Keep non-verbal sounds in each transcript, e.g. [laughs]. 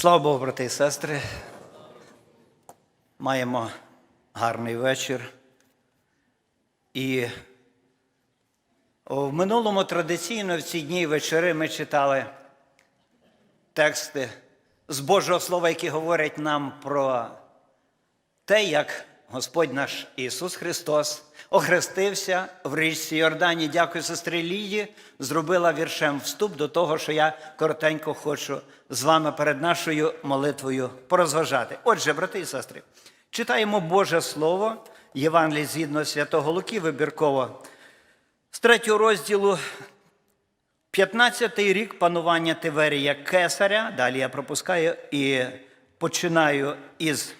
Слава Богу, брати і сестри. Маємо гарний вечір. І в минулому традиційно в ці дні вечори ми читали тексти з Божого Слова, які говорять нам про те, як Господь наш Ісус Христос охрестився в річці Йордані. Дякую сестрі Лії, зробила віршем вступ до того, що я коротенько хочу з вами перед нашою молитвою порозважати. Отже, брати і сестри, читаємо Боже Слово, Євангелій згідно святого Луки, вибірково з третього розділу 15-й рік панування Тиверія Кесаря. Далі я пропускаю і починаю із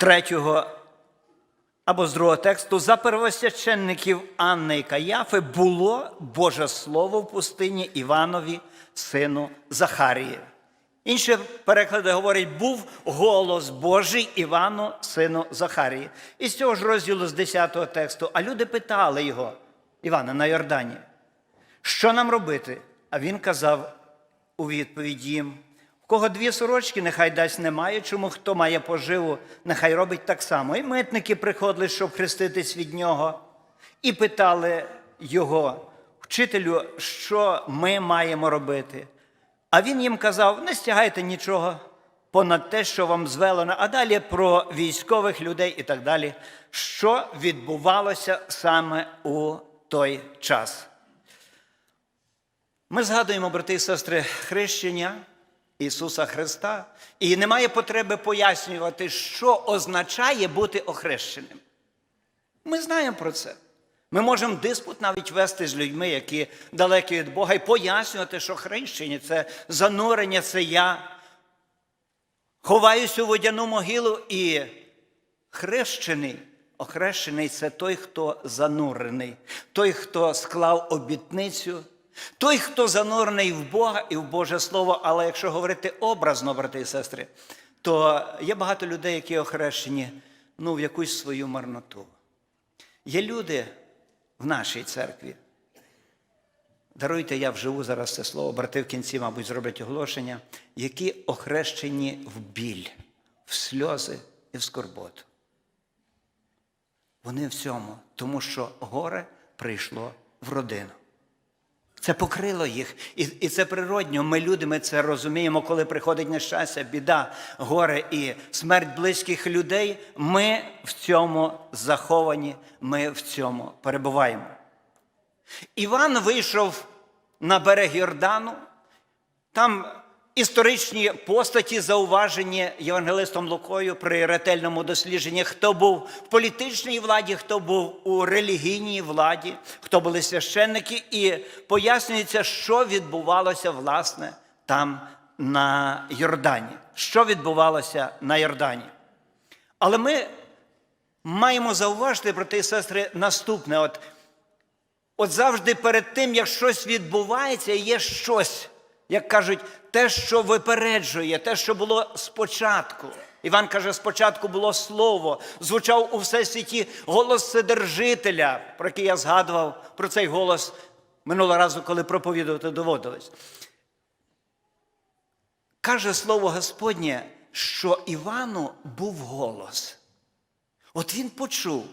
третього або з другого тексту. За первосвященників Анни і Каяфи було Боже Слово в пустині Іванові, сину Захарії. Інші переклади говорять, був голос Божий Івану, сину Захарії. І з цього ж розділу з 10-го тексту. А люди питали його, Івана, на Йордані, що нам робити? А він казав у відповідь їм: кого дві сорочки, нехай дасть немає, чому хто має поживу, нехай робить так само. І митники приходили, щоб хреститись від нього, і питали його, вчителю, що ми маємо робити. А він їм казав: не стягайте нічого понад те, що вам звелено, а далі про військових людей і так далі, що відбувалося саме у той час. Ми згадуємо, брати і сестри, хрещення Ісуса Христа, і немає потреби пояснювати, що означає бути охрещеним. Ми знаємо про це. Ми можемо диспут навіть вести з людьми, які далекі від Бога, і пояснювати, що хрещення це занурення, це я. Ховаюсь у водяну могилу і хрещений. Охрещений це той, хто занурений, той, хто склав обітницю, той, хто занурений в Бога і в Боже Слово. Але якщо говорити образно, брати і сестри, то є багато людей, які охрещені ну, в якусь свою марноту. Є люди в нашій церкві. Даруйте, я вживу зараз це слово, брати в кінці, мабуть, зроблять оголошення, які охрещені в біль, в сльози і в скорботу. Вони в цьому, тому що горе прийшло в родину. Це покрило їх. І, і це природньо. Ми люди, ми це розуміємо, коли приходить нещастя, біда, горе і смерть близьких людей. Ми в цьому заховані, ми в цьому перебуваємо. Іван вийшов на берег Йордану. Там історичні постаті зауважені Євангелистом Лукою при ретельному дослідженні, хто був в політичній владі, хто був у релігійній владі, хто були священники, і пояснюється, що відбувалося власне там на Йордані. Що відбувалося на Йордані. Але ми маємо зауважити, брати і сестри, наступне. От, от завжди перед тим, як щось відбувається, є щось як кажуть, те, що випереджує, те, що було спочатку. Іван каже, спочатку було слово, звучав у всесвіті голос Вседержителя, про який я згадував про цей голос минулого разу, коли проповідувати доводилось. Каже слово Господнє, що Івану був голос. От він почув.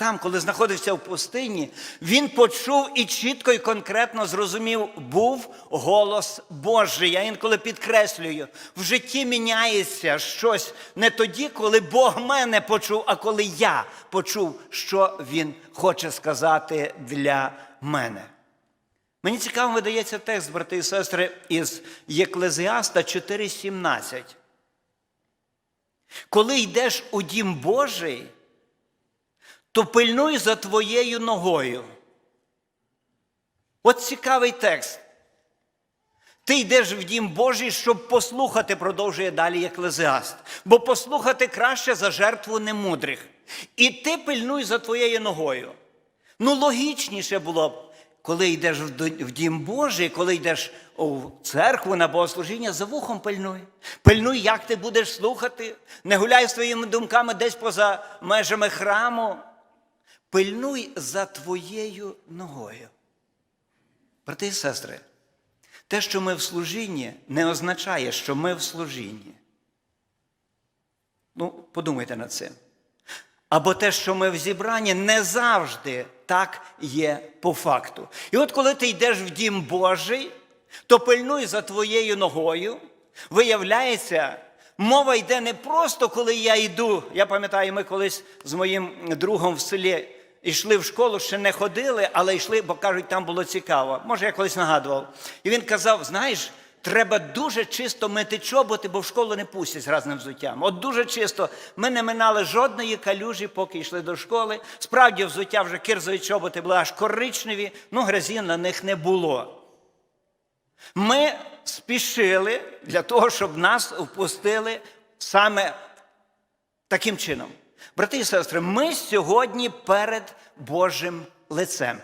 Там, коли знаходився в пустині, він почув і чітко і конкретно зрозумів, був голос Божий. Я інколи підкреслюю, в житті міняється щось не тоді, коли Бог мене почув, а коли я почув, що Він хоче сказати для мене. Мені цікаво видається текст, брати і сестри, із Єклезіаста 4,17. Коли йдеш у дім Божий, то пильнуй за твоєю ногою. От цікавий текст. Ти йдеш в дім Божий, щоб послухати, продовжує далі Еклезіаст. Бо послухати краще за жертву немудрих. І ти пильнуй за твоєю ногою. Ну, логічніше було б, коли йдеш в дім Божий, коли йдеш у церкву на богослужіння, за вухом пильнуй. Пильнуй, як ти будеш слухати, не гуляй своїми думками десь поза межами храму. Пильнуй за твоєю ногою. Брати і сестри, Те, що ми в служінні, не означає, що ми в служінні. Ну, подумайте над цим. Або те, що ми в зібранні, не завжди так є по факту. І от коли ти йдеш в дім Божий, то пильнуй за твоєю ногою. Виявляється, мова йде не просто, коли я йду. Я пам'ятаю, ми колись з моїм другом в селі йшли в школу, ще не ходили, але йшли, бо кажуть, там було цікаво. Може, я колись нагадував. І він казав: знаєш, треба дуже чисто мити чоботи, бо в школу не пустять разним взуттям. От дуже чисто. Ми не минали жодної калюжі, поки йшли до школи. Справді, взуття вже кирзові чоботи були аж коричневі, ну грязі на них не було. Ми спішили для того, щоб нас впустили саме таким чином. Брати і сестри, ми сьогодні перед Божим лицем.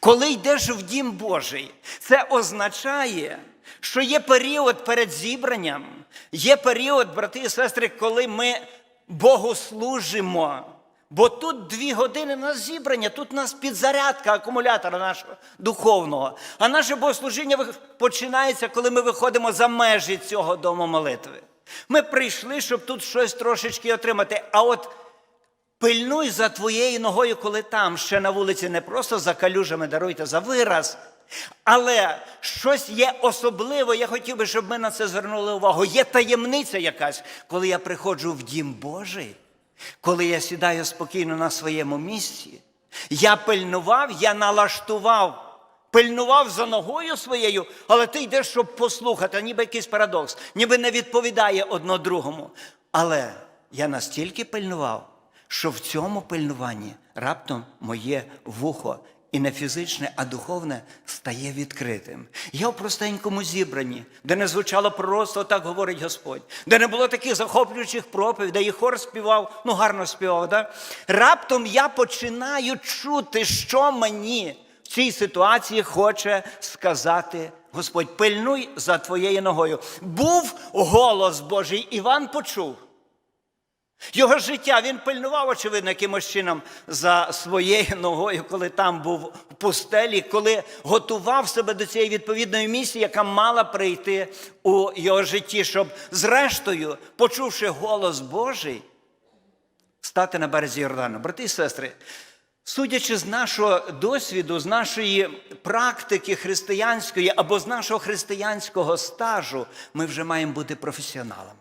Коли йдеш в дім Божий, це означає, що є період перед зібранням, є період, брати і сестри, коли ми Богу служимо. Бо тут дві години на зібрання, тут у нас підзарядка акумулятора нашого духовного. А наше богослужіння починається, коли ми виходимо за межі цього дому молитви. Ми прийшли, щоб тут щось трошечки отримати. А от пильнуй за твоєю ногою, коли там ще на вулиці не просто за калюжами даруйте за вираз. Але щось є особливе, я хотів би, щоб ми на це звернули увагу. Є таємниця якась, коли я приходжу в дім Божий, коли я сідаю спокійно на своєму місці, я пильнував, я налаштував, пильнував за ногою своєю, але ти йдеш, щоб послухати, ніби якийсь парадокс, ніби не відповідає одно другому. Але я настільки пильнував, що в цьому пильнуванні раптом моє вухо і не фізичне, а духовне стає відкритим. Я в простенькому зібранні, де не звучало пророцтво, так говорить Господь, де не було таких захоплюючих проповідей, і хор співав, ну гарно співав, да? раптом я починаю чути, що мені цій ситуації хоче сказати Господь. Пильнуй за твоєю ногою. Був голос Божий, Іван почув. Його життя він пильнував, очевидно, якимось чином за своєю ногою, коли там був в пустелі, коли готував себе до цієї відповідної місії, яка мала прийти у його житті, щоб, зрештою, почувши голос Божий, стати на березі Йордану. Брати і сестри, судячи з нашого досвіду, з нашої практики християнської або з нашого християнського стажу, ми вже маємо бути професіоналами.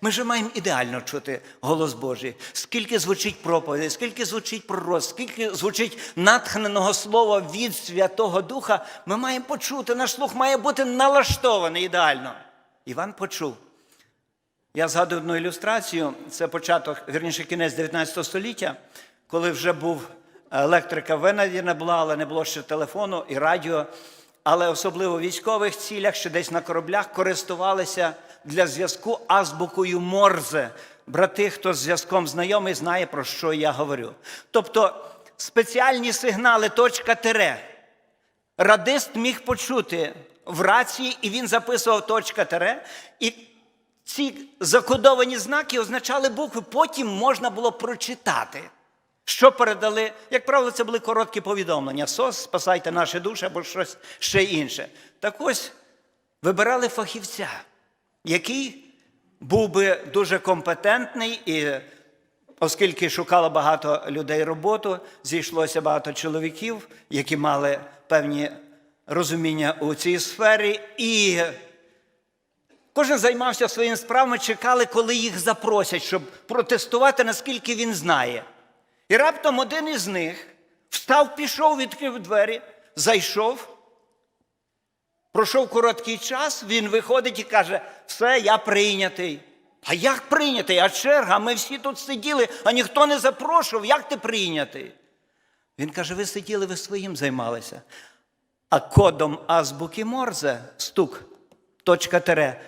Ми вже маємо ідеально чути голос Божий. Скільки звучить проповідей, скільки звучить пророцтв, скільки звучить натхненого слова від Святого Духа, ми маємо почути. Наш слух має бути налаштований ідеально. Іван почув. Я згадую одну ілюстрацію. Це початок, вірніше, кінець 19 століття, коли вже був електрика винайдена була, але не було ще телефону і радіо. Але особливо в військових цілях, що десь на кораблях користувалися для зв'язку азбукою Морзе. Брати, хто з зв'язком знайомий, знає, про що я говорю. Тобто спеціальні сигнали точка тире. Радист міг почути в рації, і він записував точка тире. І ці закодовані знаки означали букви, потім можна було прочитати. Що передали, як правило, це були короткі повідомлення. СОС, спасайте наші душі або щось ще інше. Так ось вибирали фахівця, який був би дуже компетентний, і оскільки шукало багато людей роботу, зійшлося багато чоловіків, які мали певні розуміння у цій сфері. І Кожен займався своїми справами, чекали, коли їх запросять, щоб протестувати, наскільки він знає. І раптом один із них встав, пішов, відкрив двері, зайшов. Пройшов короткий час, він виходить і каже: все, я прийнятий. А як прийнятий? А черга? Ми всі тут сиділи, а ніхто не запрошував. Як ти прийнятий? Він каже: ви сиділи, ви своїм займалися. А кодом азбуки Морзе, стук, точка тере,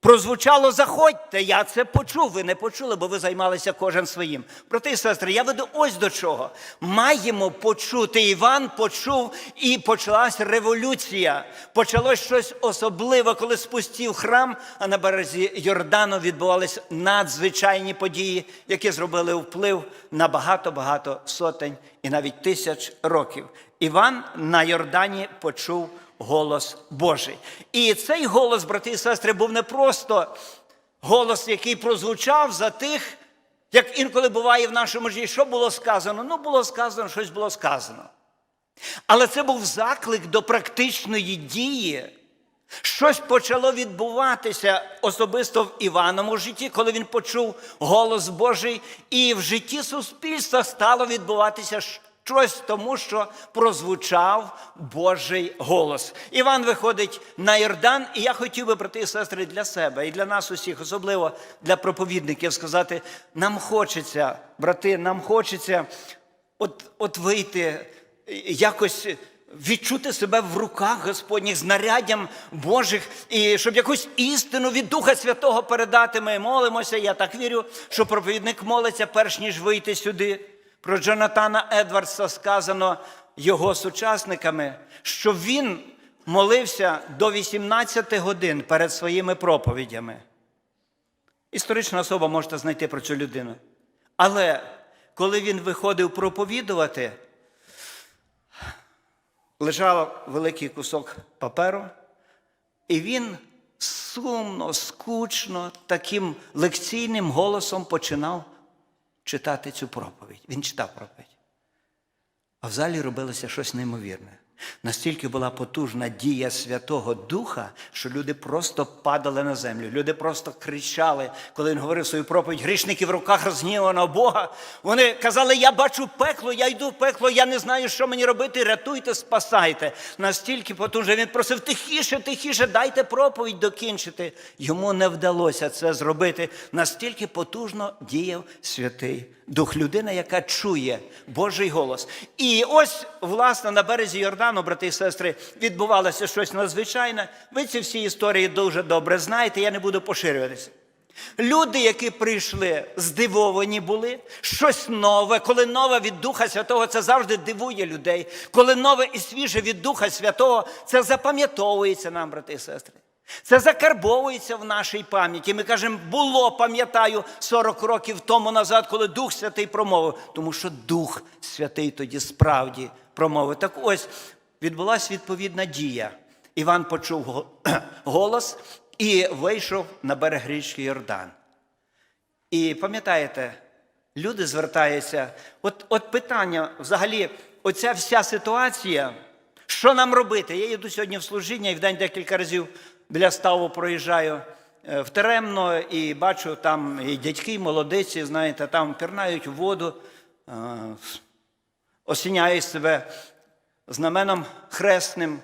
Прозвучало заходьте, я це почув. Ви не почули, бо ви займалися кожен своїм. Брати і сестри, я веду ось до чого. Маємо почути. Іван почув, і почалась революція. Почалось щось особливе, коли спустів храм, а на березі Йордану відбувалися надзвичайні події, які зробили вплив на багато-багато сотень і навіть тисяч років. Іван на Йордані почув голос Божий. І цей голос, брати і сестри, був не просто голос, який прозвучав за тих, як інколи буває в нашому житті, що було сказано? Ну, було сказано, щось було сказано. Але це був заклик до практичної дії. Щось почало відбуватися особисто в Івановому житті, коли він почув голос Божий, і в житті суспільства стало відбуватися щось тому, що прозвучав Божий голос. Іван виходить на Йордан, і я хотів би, брати і сестри, для себе і для нас усіх, особливо для проповідників, сказати: нам хочеться, брати, нам хочеться от, от вийти якось відчути себе в руках Господніх знаряддям Божих, і щоб якусь істину від Духа Святого передати. Ми молимося. Я так вірю, що проповідник молиться, перш ніж вийти сюди. Про Джонатана Едвардса сказано його сучасниками, що він молився до 18 годин перед своїми проповідями. Історична особа можете знайти про цю людину. Але коли він виходив проповідувати, лежав великий кусок паперу, і він сумно, скучно, таким лекційним голосом починав читати цю проповідь. Він читав проповідь. А в залі робилося щось неймовірне. Настільки була потужна дія Святого Духа, що люди просто падали на землю. Люди просто кричали, коли він говорив свою проповідь, грішники в руках розгніваного Бога. Вони казали: Я бачу пекло, я йду в пекло, я не знаю, що мені робити. Рятуйте, спасайте. Настільки потужно. Він просив тихіше, тихіше, дайте проповідь докінчити. Йому не вдалося це зробити. Настільки потужно діяв Святий Дух, людина, яка чує Божий голос. І ось, власне, на березі Йордану, брати і сестри, відбувалося щось надзвичайне. Ви ці всі історії дуже добре знаєте, я не буду поширюватися. Люди, які прийшли, здивовані були, щось нове, коли нове від Духа Святого, це завжди дивує людей. Коли нове і свіже від Духа Святого, це запам'ятовується нам, брати і сестри. Це закарбовується в нашій пам'яті. Ми кажемо, було, пам'ятаю, 40 років тому назад, коли Дух Святий промовив, тому що Дух Святий тоді справді промовив. Так ось відбулася відповідна дія. Іван почув [clears throat] голос і вийшов на берег річки Йордан. І пам'ятаєте, люди звертаються. От, от питання, взагалі, оця вся ситуація, що нам робити? Я їду сьогодні в служіння і в день декілька разів біля ставу проїжджаю е, в Теремно і бачу там і дядьки, і молодиці, знаєте, там пірнають воду, е, осіняють себе знаменом хресним.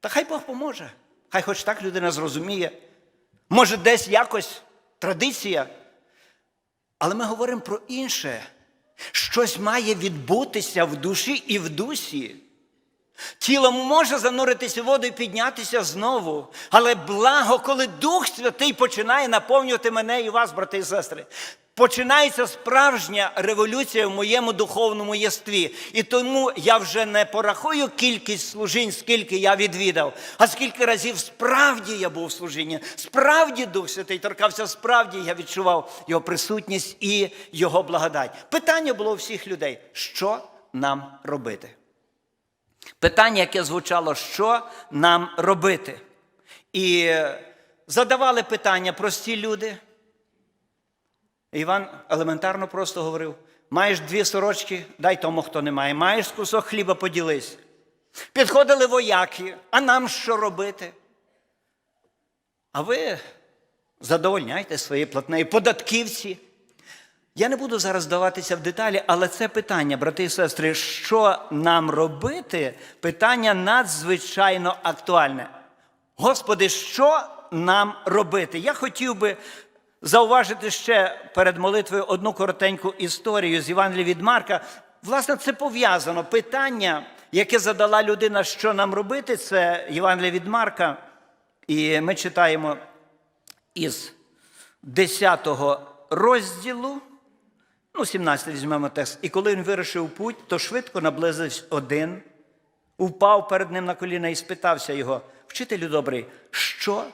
Та хай Бог поможе. Хай хоч так людина зрозуміє. Може, десь якось традиція. Але ми говоримо про інше. Щось має відбутися в душі і в дусі. Тіло може зануритися в воду і піднятися знову. Але благо, коли Дух Святий починає наповнювати мене і вас, брати і сестри. Починається справжня революція в моєму духовному єстві. І тому я вже не порахую кількість служінь, скільки я відвідав, а скільки разів справді я був в служінні. Справді Дух Святий торкався, справді я відчував його присутність і його благодать. Питання було у всіх людей: що нам робити? Питання, яке звучало, що нам робити? І задавали питання прості люди. Іван елементарно просто говорив: маєш дві сорочки, дай тому, хто не має. Маєш кусок хліба, поділись. Підходили вояки, а нам що робити? А ви задовольняйте свої платнеї податківці. Я не буду зараз даватися в деталі, але це питання, брати і сестри, що нам робити? Питання надзвичайно актуальне. Господи, що нам робити? Я хотів би зауважити ще перед молитвою одну коротеньку історію з Євангелія від Марка. Власне, це пов'язано. Питання, яке задала людина, що нам робити, це Євангелія від Марка. І ми читаємо із 10 розділу. Ну, 17 візьмемо текст. І коли він вирушив у путь, то швидко наблизився один, упав перед ним на коліна і спитався його: Вчителю добрий, що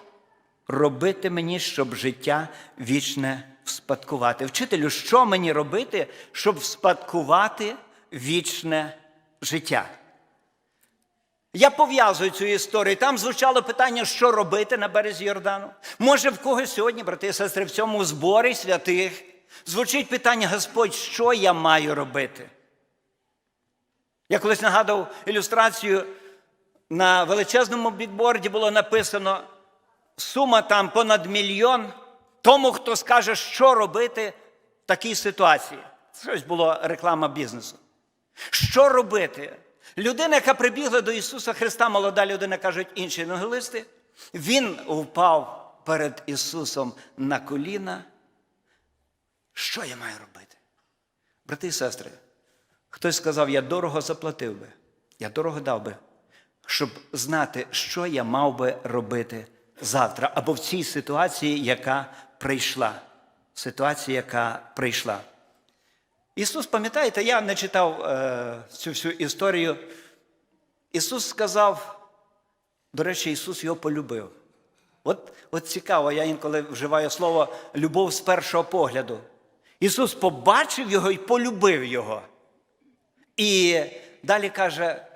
робити мені, щоб життя вічне вспадкувати? Вчителю, що мені робити, щоб вспадкувати вічне життя? Я пов'язую цю історію. Там звучало питання, що робити на березі Йордану. Може, в когось сьогодні, брати і сестри, в цьому зборі святих звучить питання: Господь, що я маю робити? Я колись нагадав ілюстрацію на величезному бікборді було написано сума там понад мільйон тому, хто скаже, що робити в такій ситуації. Щось було реклама бізнесу. Що робити? Людина, яка прибігла до Ісуса Христа, молода людина, кажуть інші евангелисти, він впав перед Ісусом на коліна. Що я маю робити? Брати і сестри, хтось сказав, я дорого заплатив би, я дорого дав би, щоб знати, що я мав би робити завтра, або в цій ситуації, яка прийшла. Ситуація, яка прийшла. Ісус, пам'ятаєте, я не читав е, цю всю історію. Ісус сказав, до речі, Ісус його полюбив. От, от цікаво, я інколи вживаю слово любов з першого погляду. Ісус побачив його і полюбив його. І далі каже: е,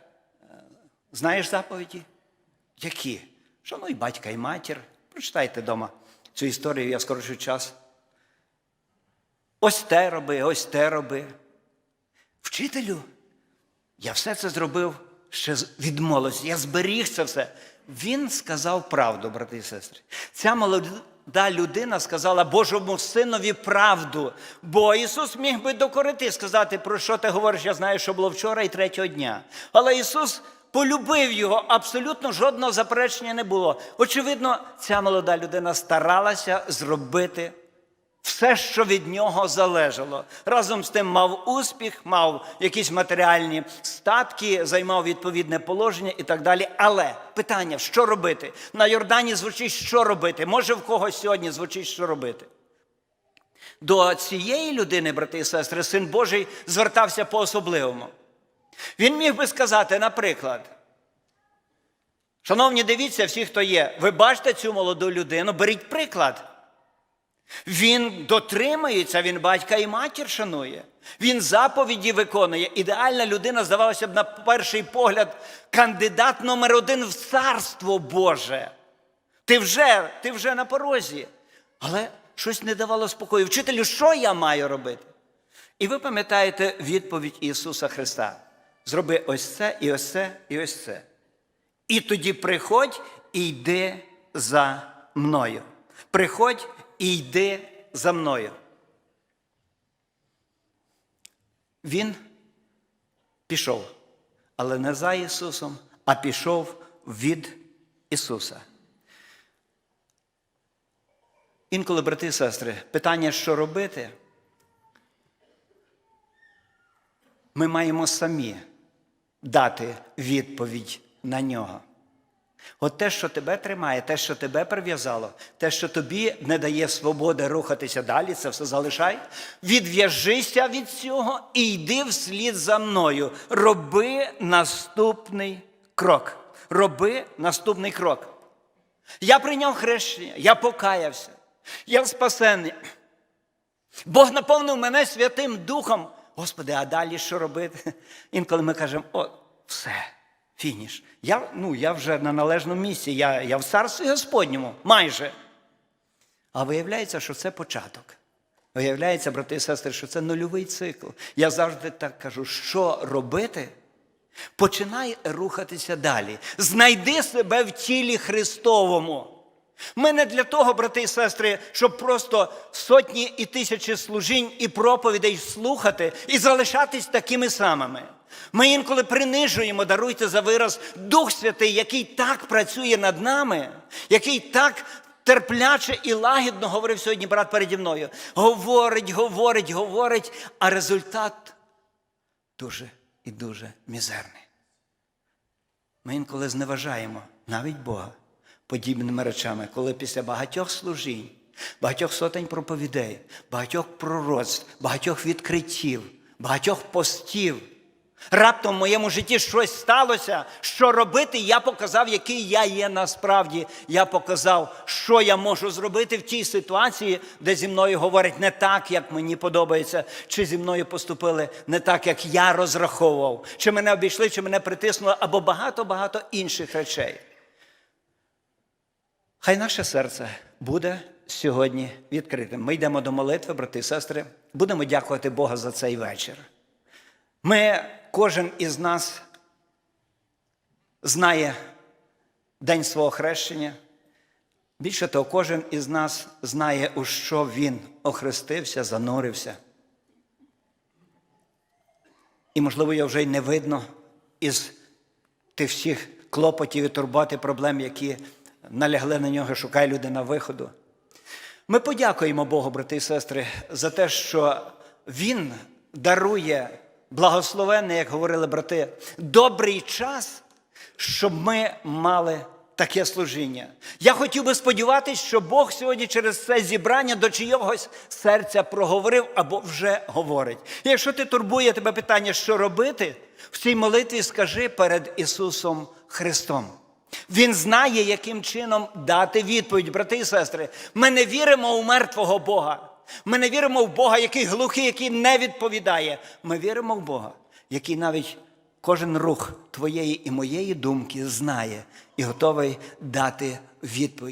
знаєш заповіді? Які? Шануй батька і матір. Прочитайте вдома цю історію, я скорочу час. Ось те роби, ось те роби. Вчителю, я все це зробив ще від молодості. Я зберіг це все. Він сказав правду, брати і сестри. Ця молода людина сказала Божому синові правду. Бо Ісус міг би докорити, сказати, про що ти говориш, я знаю, що було вчора і третього дня. Але Ісус полюбив його, абсолютно жодного заперечення не було. Очевидно, ця молода людина старалася зробити все, що від нього залежало. Разом з тим мав успіх, мав якісь матеріальні статки, займав відповідне положення і так далі. Але питання, що робити? На Йордані звучить, що робити. Може, в когось сьогодні звучить, що робити. До цієї людини, брати і сестри, син Божий звертався по-особливому. Він міг би сказати, наприклад, шановні, дивіться, всі, хто є, ви бачите цю молоду людину, беріть приклад. Він дотримується, він батька і матір шанує. Він заповіді виконує. Ідеальна людина, здавалося б, на перший погляд, кандидат номер один в царство Боже. Ти вже, ти вже на порозі. Але щось не давало спокою. Вчителю, що я маю робити? І ви пам'ятаєте відповідь Ісуса Христа: зроби ось це, і ось це, і ось це. І тоді приходь і йди за мною. Приходь і йди за мною. Він пішов, але не за Ісусом, а пішов від Ісуса. Інколи, брати і сестри, питання, що робити, ми маємо самі дати відповідь на нього. От те, що тебе тримає, те, що тебе прив'язало, те, що тобі не дає свободи рухатися далі, це все залишай. Відв'яжися від цього і йди вслід за мною. Роби наступний крок. Роби наступний крок. Я прийняв хрещення, я покаявся, я спасений. Бог наповнив мене Святим Духом. Господи, а далі що робити? [laughs] Інколи ми кажемо, о, все, фініш. Я, ну, я вже на належному місці, я, я в царстві Господньому, майже. А виявляється, що це початок. Виявляється, брати і сестри, що це нульовий цикл. Я завжди так кажу, що робити? Починай рухатися далі. Знайди себе в тілі Христовому. Ми не для того, брати і сестри, щоб просто сотні і тисячі служінь і проповідей слухати і залишатись такими самими. Ми інколи принижуємо, даруйте за вираз, Дух Святий, який так працює над нами, який так терпляче і лагідно говорив сьогодні брат переді мною. Говорить, говорить, говорить, а результат дуже і дуже мізерний. Ми інколи зневажаємо навіть Бога подібними речами, коли після багатьох служінь, багатьох сотень проповідей, багатьох пророцтв, багатьох відкриттів, багатьох постів Раптом в моєму житті щось сталося, що робити, я показав, який я є насправді. Я показав, що я можу зробити в тій ситуації, де зі мною говорять не так, як мені подобається, чи зі мною поступили не так, як я розраховував, чи мене обійшли, чи мене притиснули, або багато-багато інших речей. Хай наше серце буде сьогодні відкритим. Ми йдемо до молитви, брати і сестри. Будемо дякувати Бога за цей вечір. Ми, кожен із нас знає день свого хрещення. Більше того, кожен із нас знає, у що він охрестився, занурився. І, можливо, його вже й не видно із тих всіх клопотів і турботи, проблем, які налягли на нього, шукає людина виходу. Ми подякуємо Богу, брати і сестри, за те, що Він дарує благословенний, як говорили брати, добрий час, щоб ми мали таке служіння. Я хотів би сподіватися, що Бог сьогодні через це зібрання до чийогось серця проговорив або вже говорить. Якщо ти турбує тебе питання, що робити, в цій молитві скажи перед Ісусом Христом. Він знає, яким чином дати відповідь, брати і сестри. Ми не віримо у мертвого Бога. Ми не віримо в Бога, який глухий, який не відповідає. Ми віримо в Бога, який навіть кожен рух твоєї і моєї думки знає і готовий дати відповідь.